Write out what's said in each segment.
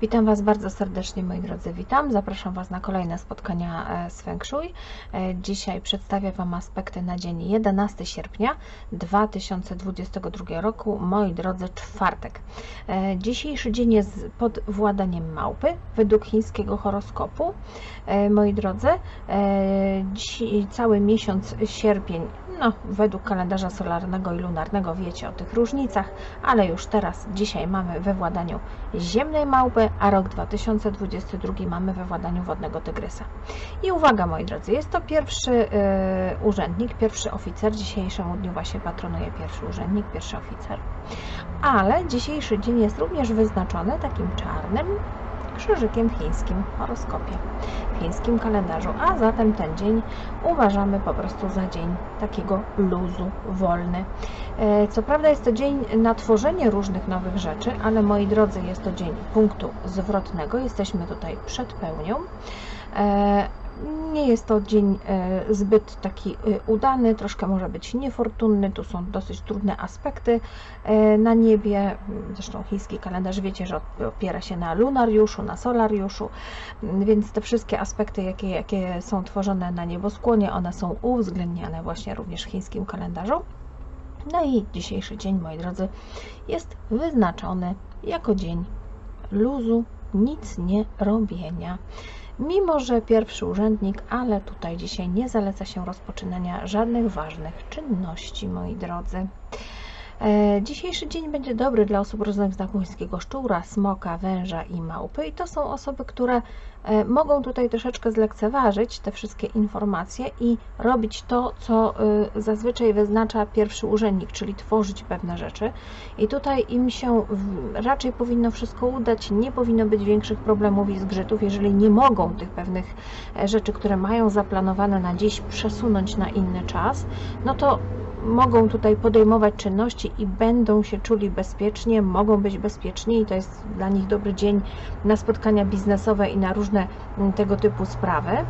Witam Was bardzo serdecznie, moi drodzy. Witam. Zapraszam Was na kolejne spotkania e, z Feng Shui. E, Dzisiaj przedstawię Wam aspekty na dzień 11 sierpnia 2022 roku. Moi drodzy, czwartek. E, Dzisiejszy dzień jest pod władaniem małpy według chińskiego horoskopu. Moi drodzy, cały miesiąc sierpień, no według kalendarza solarnego i lunarnego wiecie o tych różnicach, ale już teraz, dzisiaj mamy we władaniu ziemnej małpy, a rok 2022 mamy we władaniu wodnego tygrysa. I uwaga moi drodzy, jest to pierwszy y, urzędnik, pierwszy oficer, dzisiejszemu dniu właśnie patronuje pierwszy urzędnik, pierwszy oficer, ale dzisiejszy dzień jest również wyznaczony takim czarnym krzyżykiem w chińskim horoskopie, w chińskim kalendarzu, a zatem ten dzień uważamy po prostu za dzień takiego luzu, wolny. E, Co prawda jest to dzień na tworzenie różnych nowych rzeczy, ale moi drodzy, jest to dzień punktu zwrotnego. Jesteśmy tutaj przed pełnią. Nie jest to dzień e, zbyt taki e, udany, troszkę może być niefortunny. Tu są dosyć trudne aspekty e, na niebie. Zresztą chiński kalendarz wiecie, że opiera się na lunariuszu, na solariuszu, więc te wszystkie aspekty, jakie, jakie są tworzone na nieboskłonie, one są uwzględniane właśnie również w chińskim kalendarzu. No i dzisiejszy dzień, moi drodzy, jest wyznaczony jako dzień luzu, nic nie robienia. Mimo, że pierwszy urzędnik, ale tutaj dzisiaj nie zaleca się rozpoczynania żadnych ważnych czynności, moi drodzy. E, Dzisiejszy dzień będzie dobry dla osób rodzonych znaku chińskiego szczura, smoka, węża i małpy. I to są osoby, które e, mogą tutaj troszeczkę zlekceważyć te wszystkie informacje i robić to, co e, zazwyczaj wyznacza pierwszy urzędnik, czyli tworzyć pewne rzeczy. I tutaj im się raczej powinno wszystko udać, nie powinno być większych problemów i zgrzytów, jeżeli nie mogą tych pewnych rzeczy, które mają zaplanowane na dziś, przesunąć na inny czas, no to mogą tutaj podejmować czynności i będą się czuli bezpiecznie, mogą być bezpieczni i to jest dla nich dobry dzień na spotkania biznesowe i na różne mm, tego typu sprawy. E,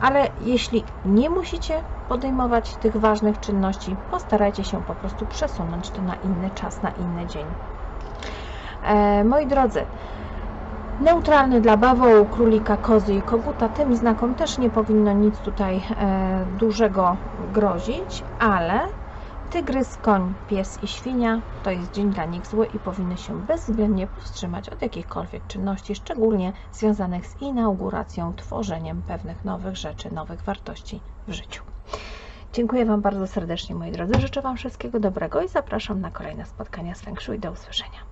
Ale jeśli nie musicie podejmować tych ważnych czynności, postarajcie się po prostu przesunąć to na inny czas, na inny dzień. E, Moi drodzy, Neutralny dla bawołu, królika, kozy i koguta. Tym znakom też nie powinno nic tutaj e, dużego grozić, ale tygrys, koń, pies i świnia to jest dzień dla nich zły i powinny się bezwzględnie powstrzymać od jakichkolwiek czynności, szczególnie związanych z inauguracją, tworzeniem pewnych nowych rzeczy, nowych wartości w życiu. Dziękuję Wam bardzo serdecznie, moi drodzy. Życzę Wam wszystkiego dobrego i zapraszam na kolejne spotkania z Feng Shui. Do usłyszenia.